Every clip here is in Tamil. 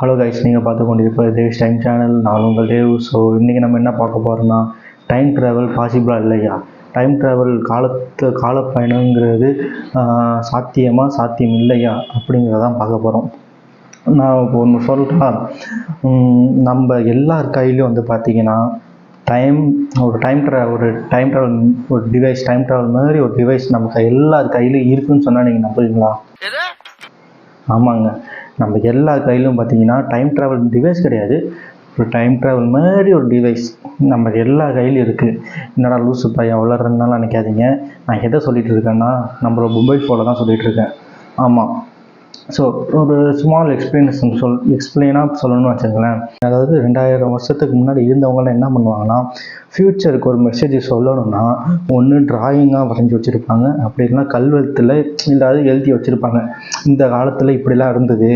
ஹலோ கைஸ் நீங்கள் பார்த்து கொண்டிருப்பது தேவ்ஸ் டைம் சேனல் நான் உங்கள் தேவ் ஸோ இன்றைக்கி நம்ம என்ன பார்க்க போகிறோம்னா டைம் ட்ராவல் பாசிபிளாக இல்லையா? டைம் ட்ராவல் காலத்து காலப்பயணங்கிறது ஆஹ், சாத்தியமா இல்லையா? அப்படிங்கிறதான் பார்க்க போகிறோம் நான் இப்போ ஒன்று சொல்கிறா நம்ம எல்லார் கையிலையும் வந்து பார்த்தீங்கன்னா டைம் ஒரு டைம் ட்ரா ஒரு டைம் ட்ராவல் ஒரு டிவைஸ் டைம் ட்ராவல் மாதிரி ஒரு டிவைஸ் நம்ம கை எல்லார் கையிலையும் இருக்குன்னு சொன்னால் நீங்கள் நம்புறீங்களா ஆமாங்க. நம்ம எல்லா கையிலும் பார்த்தீங்கன்னா டைம் ட்ராவல் டிவைஸ் கிடையாது. ஒரு டைம் ட்ராவல் மாதிரி ஒரு டிவைஸ் நம்ம எல்லா கையிலும் இருக்குது என்னடா லூசு பையன் வளர்றதுனால நினைக்காதீங்க. நான் எதை சொல்லிட்டு இருக்கேன்னா நம்மளோட மொபைல் ஃபோனில் தான் சொல்லிகிட்டு இருக்கேன். ஆமாம் ஸோ ஒரு ஸ்மால் எக்ஸ்பிளனேஷன் சொல் எக்ஸ்பிளைனாக சொல்லணும்னு வச்சுங்களேன் அதாவது ரெண்டாயிரம் வருஷத்துக்கு முன்னாடி இருந்தவங்களாம் என்ன பண்ணுவாங்கன்னா ஃப்யூச்சருக்கு ஒரு மெசேஜ் சொல்லணும்னா ஒன்று டிராயிங்காக வரைஞ்சி வச்சுருப்பாங்க. அப்படி இல்லைன்னா கல்வெத்தில் இல்லாத எழுதி வச்சுருப்பாங்க. இந்த காலத்தில் இப்படிலாம் இருந்தது.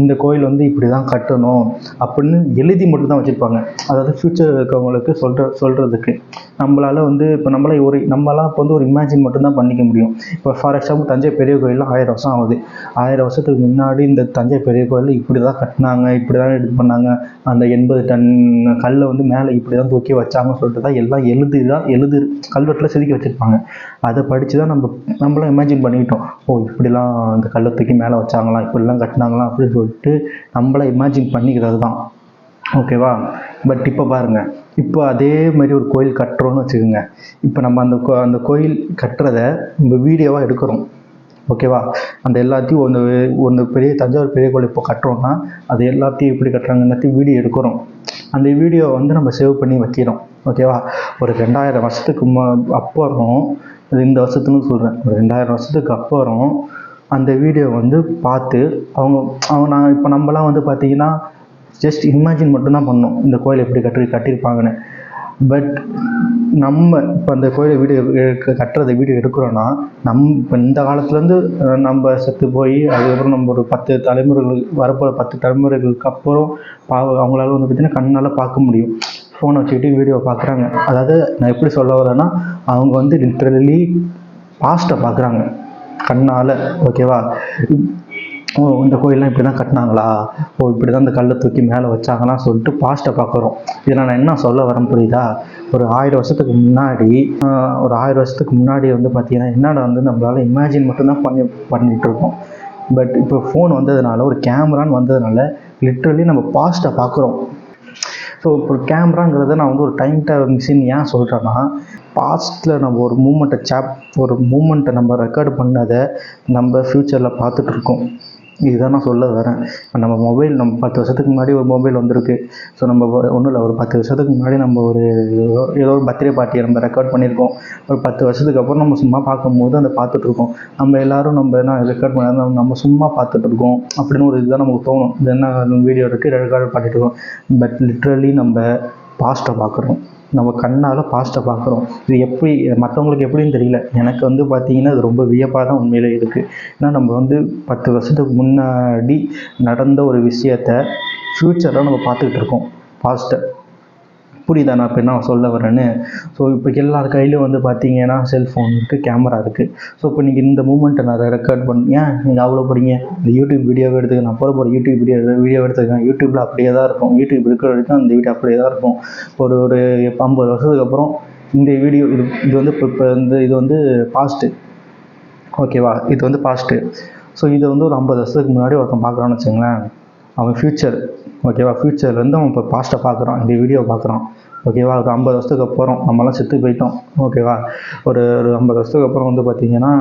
இந்த கோயில் வந்து இப்படி தான் கட்டணும் அப்படின்னு எழுதி மட்டும் தான் வச்சுருப்பாங்க. அதாவது ஃப்யூச்சர் இருக்கவங்களுக்கு சொல்கிற சொல்கிறதுக்கு நம்மளால் வந்து இப்போ நம்மளே ஒரு நம்மளாம் இப்போ வந்து ஒரு இமேஜின் மட்டும்தான் பண்ணிக்க முடியும். இப்போ ஃபார் எக்ஸாம்பிள் தஞ்சை பெரிய கோயிலில் ஆயிரம் வருஷம் ஆகுது. ஆயிரம் வருஷத்துக்கு முன்னாடி இந்த தஞ்சை பெரிய கோயில் இப்படி தான் கட்டினாங்க இப்படி தான் இது பண்ணாங்க. அந்த எண்பது டன் கல்லை வந்து மேலே இப்படி தான் தூக்கி வச்சாங்கன்னு சொல்லிட்டு தான் எல்லாம் எழுதி தான் எழுது கல்வெட்டில் செதுக்கி வச்சுருப்பாங்க. அதை படித்து தான் நம்ம நம்மளும் இமேஜின் பண்ணிக்கிட்டோம். ஓ இப்படிலாம் அந்த கல்லை மேலே வச்சாங்களாம் இப்படிலாம் கட்டினாங்களாம் அப்படின்னு சொல்லிட்டு நம்மளை இமேஜின் பண்ணிக்கிறது தான். ஓகேவா பட் இப்போ பாருங்க. இப்போ அதே மாதிரி ஒரு கோயில் கட்டுறோன்னு வச்சுக்கோங்க. இப்போ நம்ம அந்த கோ அந்த கோயில் கட்டுறத நம்ம வீடியோவாக எடுக்கிறோம். ஓகேவா அந்த எல்லாத்தையும் ஒன்று ஒன்று பெரிய தஞ்சாவூர் பெரிய கோயில் இப்போ கட்டுறோம்னா அது எல்லாத்தையும் எப்படி கட்டுறாங்க எல்லாத்தையும் வீடியோ எடுக்கிறோம். அந்த வீடியோ வந்து நம்ம சேவ் பண்ணி வைக்கிறோம். ஓகேவா ஒரு ரெண்டாயிரம் வருஷத்துக்கு அப்புறம் இது இந்த வருஷத்துன்னு சொல்கிறேன் ஒரு ரெண்டாயிரம் வருஷத்துக்கு அப்புறம் அந்த வீடியோ வந்து பார்த்து அவங்க அவங்க நான் இப்போ நம்மலாம் வந்து பார்த்தீங்கன்னா ஜஸ்ட் இமேஜின் மட்டும்தான் பண்ணோம். இந்த கோயில் எப்படி கட்டி கட்டியிருப்பாங்கன்னு. பட் நம்ம இப்போ அந்த கோயிலை வீடியோ கட்டுறத வீடியோ எடுக்கிறோன்னா நம் இப்போ இந்த காலத்துலேருந்து நம்ம செத்து போய் அதுக்கப்புறம் நம்ம ஒரு பத்து தலைமுறைகள் வரப்போகிற பத்து தலைமுறைகளுக்கு அப்புறம் பா அவங்களால வந்து பார்த்திங்கன்னா கண்ணால் பார்க்க முடியும். ஃபோனை வச்சுக்கிட்டு வீடியோ பார்க்குறாங்க. அதாவது நான் எப்படி சொல்ல வரேன்னா அவங்க வந்து லிட்ரலி பாஸ்ட்டை பார்க்குறாங்க. கண்ணால் ஓகேவா ஓ இந்த கோயிலெலாம் இப்படி தான் கட்டினாங்களா? ஓ இப்படி தான் இந்த கல்லை தூக்கி மேலே வச்சாங்களாம் சொல்லிட்டு பாஸ்ட்டை பார்க்குறோம். இதில் நான் என்ன சொல்ல வரேன் புரியுதா? ஒரு ஆயிரம் வருஷத்துக்கு முன்னாடி ஒரு ஆயிரம் வருஷத்துக்கு முன்னாடி வந்து பார்த்தீங்கன்னா என்னடா வந்து நம்மளால் இமேஜின் மட்டும்தான் பண்ணி பண்ணிகிட்டு இருக்கோம். பட் இப்போ ஃபோன் வந்ததுனால ஒரு கேமரான்னு வந்ததுனால லிட்ரலி நம்ம பாஸ்ட்டை பார்க்குறோம். ஸோ இப்போ கேமராங்கிறத நான் வந்து ஒரு டைம் டேவல் மிஷின் ஏன் சொல்கிறேன்னா பாஸ்ட்டில் நம்ம ஒரு மூமெண்ட்டை சாப் ஒரு மூமெண்ட்டை நம்ம ரெக்கார்டு பண்ணதை நம்ம ஃப்யூச்சரில் பார்த்துட்ருக்கோம் இதுதான் நான் சொல்ல வரேன். இப்போ நம்ம மொபைல் நம்ம பத்து வருஷத்துக்கு முன்னாடி ஒரு மொபைல் வந்திருக்கு. ஸோ நம்ம ஒன்றும் இல்லை. ஒரு பத்து வருஷத்துக்கு முன்னாடி நம்ம ஒரு ஏதோ- ஒரு பர்த்டே பார்ட்டியை நம்ம ரெக்கார்ட் பண்ணியிருக்கோம். ஒரு பத்து வருஷத்துக்கு அப்புறம் நம்ம சும்மா பார்க்கும்போது அதை பார்த்துட்ருக்கோம் நம்ம எல்லாரும் நம்ம என்ன ரெக்கார்ட் பண்ண நம்ம- சும்மா பார்த்துட்ருக்கோம் அப்படின்னு ஒரு இதுதான் நமக்கு தோணும். இது என்ன வீடியோ இருக்குது ரெக்கார்ட் பண்ணிட்டு இருக்கோம். பட் லிட்ரலி நம்ம பாஸ்ட்டை பார்க்குறோம். நம்ம கண்ணால் பாஸ்ட்டை பார்க்குறோம். இது எப்படி மற்றவங்களுக்கு எப்படின்னு தெரியல. எனக்கு வந்து பார்த்தீங்கன்னா அது ரொம்ப வியப்பாக தான் உண்மையிலே இருக்குது ஏன்னா நம்ம வந்து பத்து வருஷத்துக்கு முன்னாடி நடந்த ஒரு விஷயத்த ஃப்யூச்சரில் நம்ம பார்த்துக்கிட்டு இருக்கோம். பாஸ்ட்டை புரியுதா நான் இப்போ என்ன சொல்ல வரேன்னு. ஸோ இப்போ எல்லார் கையிலும் வந்து பார்த்தீங்கன்னா செல்ஃபோன் இருக்குது கேமரா இருக்குது ஸோ இப்போ நீங்கள் இந்த மூமெண்ட்டை நான் ரெக்கார்ட் பண்ணி ஏன் நீங்கள் அவ்வளோ படிங்க இந்த யூடியூப் வீடியோவை எடுத்துக்க நான் போகிற போகிற யூடியூப் வீடியோ வீடியோ எடுத்துக்கேன் யூடியூப்பில் அப்படியே தான் இருக்கும். யூடியூப் இருக்கிற வரைக்கும் அந்த வீடியோ அப்படியே தான் இருக்கும். ஒரு ஒரு ஐம்பது வருஷத்துக்கு அப்புறம் இந்த வீடியோ இது இது வந்து இப்போ இப்போ வந்து இது வந்து பாஸ்ட்டு ஓகேவா இது வந்து பாஸ்ட்டு ஸோ இதை வந்து ஒரு ஐம்பது வருஷத்துக்கு முன்னாடி ஒருத்தன் பார்க்குறான்னு வச்சுங்களேன் அவன் ஃப்யூச்சர் ஓகேவா ஃப்யூச்சர்லேருந்து அவன் இப்போ பாஸ்ட்டை பார்க்குறான். இந்த வீடியோ பார்க்குறான். ஓகேவா ஒரு ஐம்பது வருஷத்துக்கு அப்புறம் நம்மலாம் செத்து போயிட்டோம். ஓகேவா ஒரு ஒரு ஐம்பது வருஷத்துக்கு அப்புறம் வந்து பார்த்தீங்கன்னா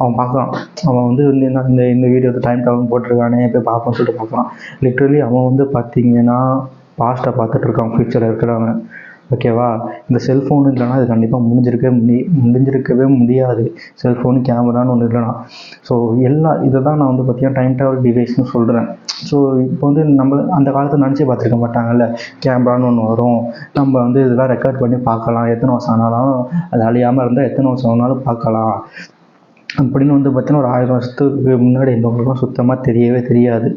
அவன் பார்க்குறான். அவன் வந்து இந்த என்ன இந்த இந்த வீடியோ டைம் டவுன் போட்டிருக்கானே போய் பார்ப்போம்னு சொல்லிட்டு பார்க்குறான். லிட்ரலி அவன் வந்து பார்த்தீங்கன்னா பாஸ்ட்டை பார்த்துட்ருக்கான் ஃப்யூச்சரில் இருக்கிறவன். ஓகேவா இந்த செல்ஃபோன் இல்லைன்னா அது கண்டிப்பாக முடிஞ்சிருக்கவே முடி முடிஞ்சிருக்கவே முடியாது. செல்ஃபோனு கேமரான்னு ஒன்று இல்லைனா ஸோ எல்லா இதை தான் நான் வந்து பார்த்தீங்கன்னா டைம் ட்ராவல் டிவைஸ்னு சொல்கிறேன் ஸோ இப்போ வந்து நம்ம அந்த காலத்தில் நினச்சி பார்த்துருக்க மாட்டாங்கல்ல? கேமரான்னு ஒன்று வரும். நம்ம வந்து இதெல்லாம் ரெக்கார்ட் பண்ணி பார்க்கலாம். எத்தனை வருஷம் ஆனாலும் அது அழியாமல் இருந்தால் எத்தனை வருஷம் ஆனாலும் பார்க்கலாம். அப்படின்னு வந்து பார்த்தீங்கன்னா ஒரு ஆயிரம் வருஷத்துக்கு முன்னாடி இருந்தவங்களுக்குலாம் சுத்தமாக தெரியவே தெரியாது.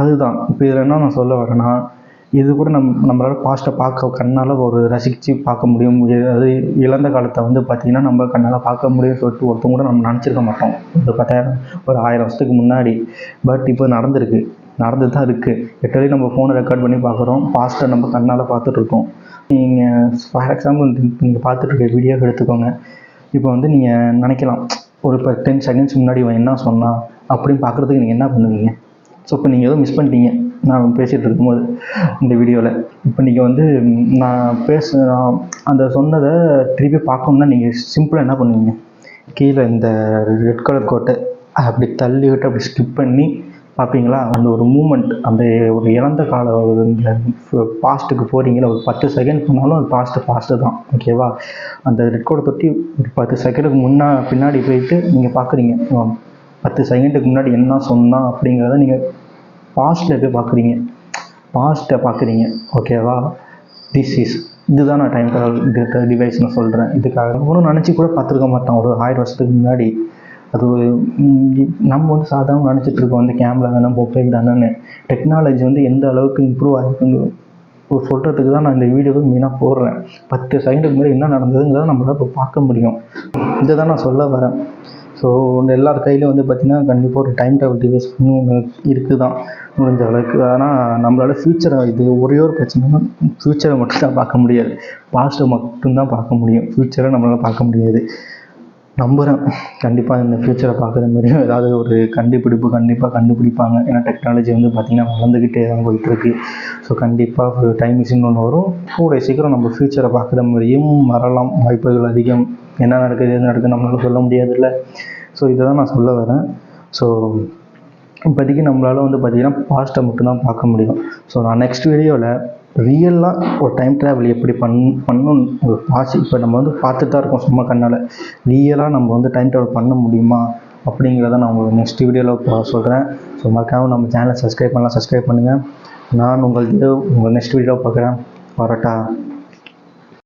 அதுதான். இப்போ இதில் என்ன நான் சொல்ல வரேன்னா இது கூட நம் நம்மளால் பாஸ்ட்டை பார்க்க கண்ணால் ஒரு ரசித்து பார்க்க முடியும். அது இழந்த காலத்தை வந்து பார்த்திங்கன்னா நம்ம கண்ணால் பார்க்க முடியும்னு சொல்லிட்டு ஒருத்தவங்க கூட நம்ம நினச்சிருக்க மாட்டோம். ஒரு பத்தாயிரம் ஒரு ஆயிரம் வருஷத்துக்கு முன்னாடி. பட் இப்போ நடந்திருக்கு. நடந்து தான் இருக்குது எட்டாலே நம்ம ஃபோனை ரெக்கார்ட் பண்ணி பார்க்குறோம். பாஸ்ட்டை நம்ம கண்ணால் பார்த்துட்ருக்கோம் நீங்கள் ஃபார் எக்ஸாம்பிள் நீங்கள் பார்த்துட்ருக்க வீடியோ எடுத்துக்கோங்க. இப்போ வந்து நீங்கள் நினைக்கலாம் ஒரு இப்போ டென் செகண்ட்ஸ் முன்னாடி இவன் என்ன சொன்னான்? அப்படின்னு பார்க்குறதுக்கு நீங்கள் என்ன பண்ணுவீங்க? ஸோ இப்போ நீங்கள் ஏதோ மிஸ் பண்ணிட்டீங்க. நான் பேசிகிட்டு இருக்கும்போது இந்த வீடியோவில் இப்போ நீங்கள் வந்து நான் பேச நான் அந்த சொன்னதை திருப்பி பார்க்கணும்னா நீங்கள் சிம்பிளாக என்ன பண்ணுவீங்க? கீழே இந்த ரெட் கலர் கோட்டை அப்படி தள்ளி விட்டு அப்படி ஸ்கிப் பண்ணி பார்ப்பீங்களா? அந்த ஒரு மூமெண்ட் அந்த ஒரு இறந்த கால ஒரு இந்த பாஸ்ட்டுக்கு போகிறீங்களா ஒரு பத்து செகண்ட் போனாலும் அது பாஸ்ட்டு ஃபாஸ்ட்டு தான். ஓகேவா அந்த ரெட் தொட்டி ஒரு பத்து செகண்டுக்கு முன்னா பின்னாடி போயிட்டு நீங்கள் பார்க்குறீங்க. பத்து செகண்டுக்கு முன்னாடி என்ன சொன்னால் அப்படிங்கிறத நீங்கள் பாஸ்ட்டில் போய் பார்க்குறீங்க? பாஸ்ட்டை பார்க்குறீங்க. ஓகேவா திஸ் இஸ் இதுதான் நான் டைம் ட்ராவல் டிவைஸ்னு சொல்கிறேன் இதுக்காக ஒன்றும் நினச்சி கூட பார்த்துருக்க மாட்டோம் ஒரு ஆயிரம் வருஷத்துக்கு முன்னாடி. அது ஒரு நம்ம வந்து சாதாரண நினச்சிட்டு இருக்கோம். வந்து கேமரா தானே மொபைல் தானேன்னு. டெக்னாலஜி வந்து எந்த அளவுக்கு இம்ப்ரூவ் ஆகிருக்குன்னு ஒரு சொல்கிறதுக்கு தான் நான் இந்த வீடியோவை மெயினாக போடுறேன். பத்து செகண்டுக்கு முன்னாடி என்ன நடந்ததுங்கிறத நம்மளால் இப்போ பார்க்க முடியும். இதை தான் நான் சொல்ல வரேன். ஸோ எல்லார் கையிலும் வந்து பார்த்திங்கன்னா கண்டிப்பாக ஒரு டைம் டேபிள் டிவைஸ் ஒன்று இருக்குது தான் முடிஞ்ச அளவுக்கு. ஆனால் நம்மளால் ஃப்யூச்சரை இது ஒரே ஒரு பிரச்சனைனா ஃப்யூச்சரை மட்டும் தான் பார்க்க முடியாது. பாஸ்ட்டை மட்டும்தான் பார்க்க முடியும். ஃப்யூச்சரை நம்மளால் பார்க்க முடியாது. நம்புகிறேன் கண்டிப்பாக இந்த ஃப்யூச்சரை பார்க்குற மாதிரியும் ஏதாவது ஒரு கண்டுபிடிப்பு கண்டிப்பாக கண்டுபிடிப்பாங்க. ஏன்னா டெக்னாலஜி வந்து பார்த்திங்கன்னா வளர்ந்துக்கிட்டே தான் போயிட்டுருக்கு. ஸோ கண்டிப்பாக டைம் மிஷின் ஒன்று வரும். கூட சீக்கிரம் நம்ம ஃப்யூச்சரை பார்க்குற மாதிரியும் வரலாம். வாய்ப்புகள் அதிகம். என்ன நடக்குது எது நடக்குது நம்மளால சொல்ல முடியாதுல்ல. ஸோ இதை தான் நான் சொல்ல வரேன். ஸோ இப்போதைக்கு நம்மளால் வந்து பார்த்திங்கன்னா பாஸ்ட்டை மட்டும்தான் பார்க்க முடியும். ஸோ நான் நெக்ஸ்ட் வீடியோவில் ரியலாக ஒரு டைம் ட்ராவல் எப்படி பண் பண்ணணும் ஒரு பாசி இப்போ நம்ம வந்து பார்த்துட்டு தான் இருக்கோம் சும்மா கண்ணால். ரியலாக நம்ம வந்து டைம் ட்ராவல் பண்ண முடியுமா? அப்படிங்கிறத நான் உங்களுக்கு நெக்ஸ்ட் வீடியோவில் சொல்கிறேன் ஸோ மறக்காமல் நம்ம சேனலை சப்ஸ்கிரைப் பண்ணலாம் சப்ஸ்கிரைப் பண்ணுங்கள் நான் உங்கள் உங்கள் நெக்ஸ்ட் வீடியோவை பார்க்குறேன். வரட்டா.